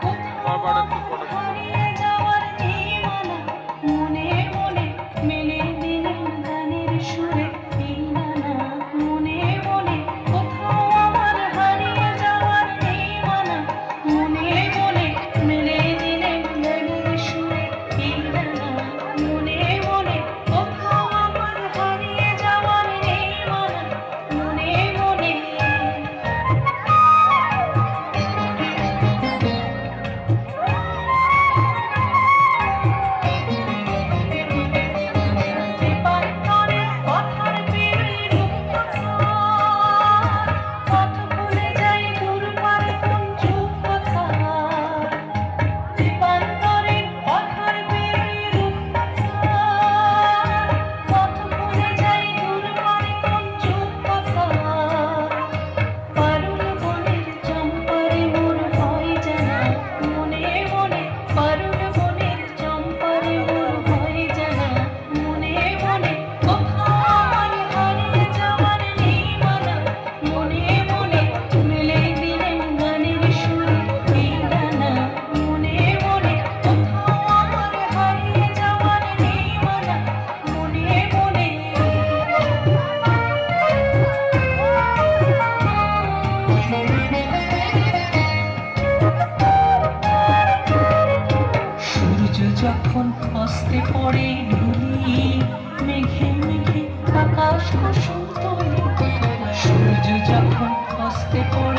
包办的。যখন খসতে পড়ে ঢুলি মেঘে মেঘে আকাশ কুসুম তৈরি সূর্য যখন খসতে পড়ে